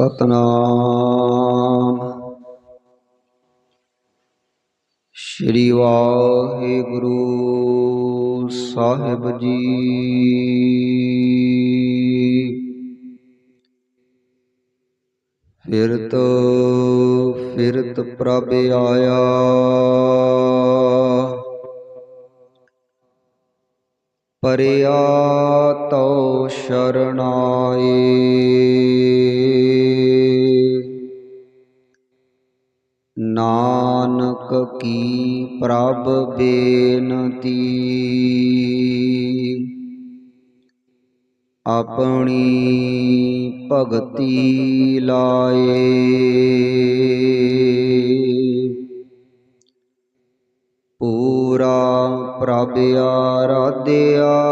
ਸਤਨਾਮ। ਸ਼੍ਰੀ ਵਾਹਿਗੁਰੂ ਸਾਹਿਬ ਜੀ। ਫਿਰਤ ਫਿਰਤ ਪ੍ਰਭ ਆਇਆ। ਪਰਿਆ ਤੋ ਸ਼ਰਣਾਏ ਕੀ ਪ੍ਰਭ ਬੇਨਤੀ। ਆਪਣੀ ਭਗਤੀ ਲਾਏ। ਪੂਰਾ ਪ੍ਰਭ ਆਰਾਧਿਆ।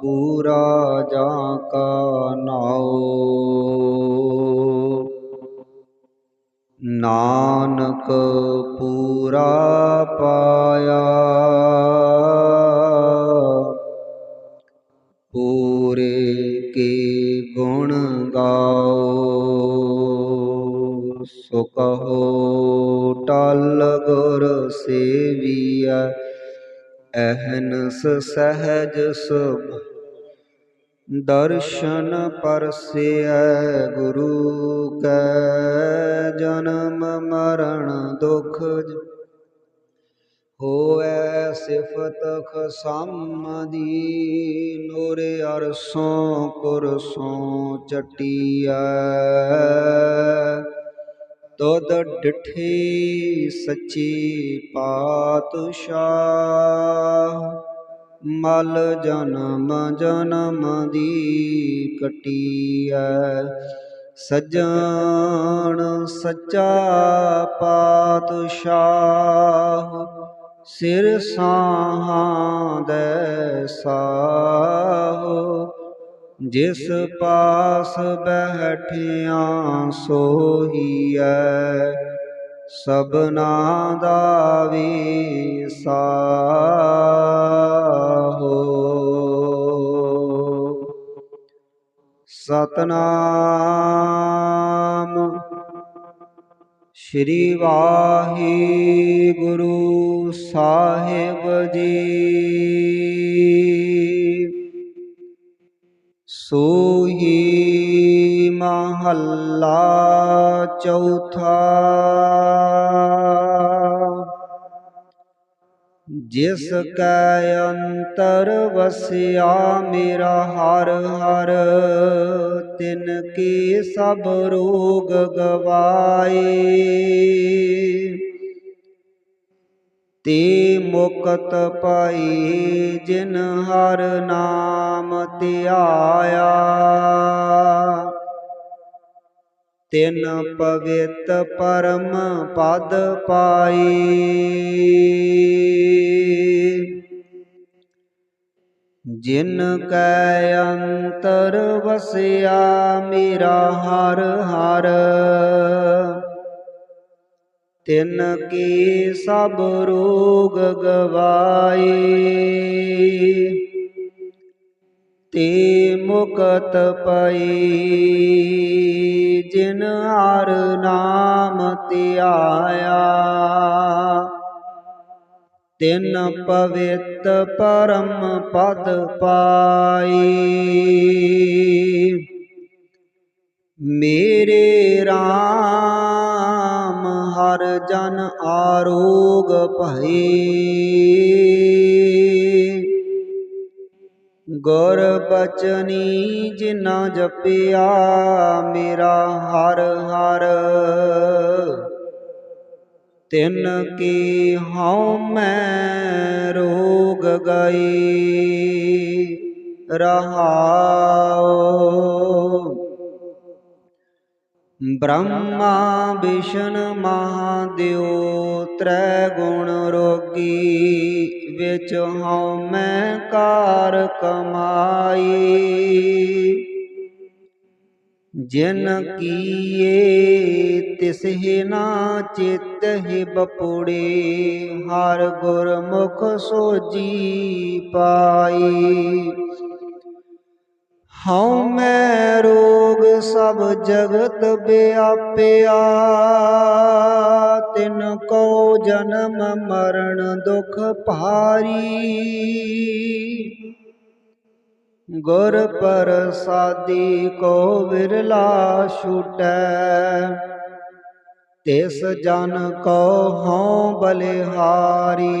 ਪੂਰਾ ਜਾਂ ਕਾ ਨਾਉ। ਨਾਨਕ ਪੂਰਾ ਪਾਇਆ। ਪੂਰੇ ਕੀ ਗੁਣ ਗਾਓ ਸੋ ਕਹੋ ਟਲ ਗੁਰ ਸੇਵੀਐ ਅਹਨਸ ਸਹਿਜ ਸੁਭ ਦਰਸ਼ਨ ਪਰਸਿਐ ਗੁਰੂ ਕੈ ਜਨਮ ਮਰਨ ਦੁਖ ਜ- ਹੋਐ ਸਿਫਤ ਖਸਮ ਨੂਰ ਅਰਸੋਂ ਕੁਰਸੋਂ ਚਟੀਐ। ਤੁਧ ਡਿਠੀ ਸੱਚੀ ਪਾਤਸ਼ਾਹ। ਮਲ ਜਨਮ ਜਨਮ ਦੀ ਕਟੀਐ। ਸਜਣ ਸੱਚਾ ਪਾਤਸ਼ਾਹ, ਸਿਰ ਸਾਹਾਂ ਦੇ ਸਾਹੋ। ਜਿਸ ਪਾਸ ਬੈਠਿਆ ਸੋਹੀਐ ਸਭਨਾ ਦਾ ਵੀ ਸਾਹੋ। ਸਤਨਾਮ ਸ਼੍ਰੀ ਵਾਹਿਗੁਰੂ ਸਾਹਿਬ ਜੀ। ਸੋਹੀ ਮਹੱਲਾ ਚੌਥਾ। ਜਿਸ ਕੈ ਅੰਤਰ ਵਸਿਆ ਮੇਰਾ ਹਰ ਹਰ, ਤਿਨ ਕੀ ਸਭ ਰੋਗ ਗਵਾਏ। ਤੇ ਮੁਕਤ ਪਾਈ ਜਿਨ ਹਰ ਨਾਮ ਧਿਆਇਆ। ਤਿਨ ਪਵਿੱਤ ਪਰਮ ਪਦ ਪਾਈ। ਜਿਨ ਕੈ ਅੰਤਰ ਵਸਿਆ, ਮੇਰਾ ਹਰ ਹਰ। ਤਿਨ ਕੀ ਸਭ ਰੋਗ ਗਵਾਏ। ਤੇ ਮੁਕਤ ਪਈ। ਜਿਨ ਹਰ ਨਾਮ ਧਿਆਇਆ ਤਿਨ ਪਵਿੱਤ ਪਰਮ ਪਦ ਪਾਈ। ਮੇਰੇ RAM ਹਰ ਜਨ ਆਰੋਗ ਭਈ। ਗੁਰ ਬਚਨੀ ਜਿਨਾ ਜਪਿਆ ਮੇਰਾ ਹਰ ਹਰ। ਤਿਨ ਕੀ ਹਉ ਮੈਂ ਰੋਗ ਗਈ ਰਹਾਉ ਬ੍ਰਹਮਾ ਵਿਸ਼ਨ ਮਹਾਦੇਵ ਤ੍ਰੈ ਗੁਣ ਰੋਗੀ, ਵਿੱਚ ਹਉ ਮੈਂ ਕਾਰ ਕਮਾਈ। ਜਿਨ ਕੀਏ ਤਿਸਹਿ ਨਾ ਚਿਤਹਿ ਬਪੁੜੇ, ਹਰ ਗੁਰਮੁਖ ਸੋਜੀ ਪਾਈ। ਹਉ ਮੈਂ ਰੋਗ ਸਭ ਜਗਤ ਵਿਆਪਿਆ ਤਿਨ ਕੋ ਜਨਮ ਮਰਨ ਦੁਖ ਭਾਰੀ। ਗੁਰ ਪ੍ਰਸਾਦੀ ਕੋ ਵਿਰਲਾ ਛੂਟੈ, ਤਿਸ ਜਨ ਕੋ ਹਉ ਬਲਿਹਾਰੀ।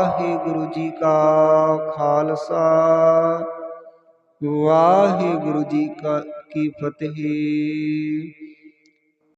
ਵਾਹਿਗੁਰੂ ਜੀ ਕਾ ਖਾਲਸਾ ਵਾਹਿਗੁਰੂ ਜੀ ਕਾ ਕੀ ਫਤਿਹ।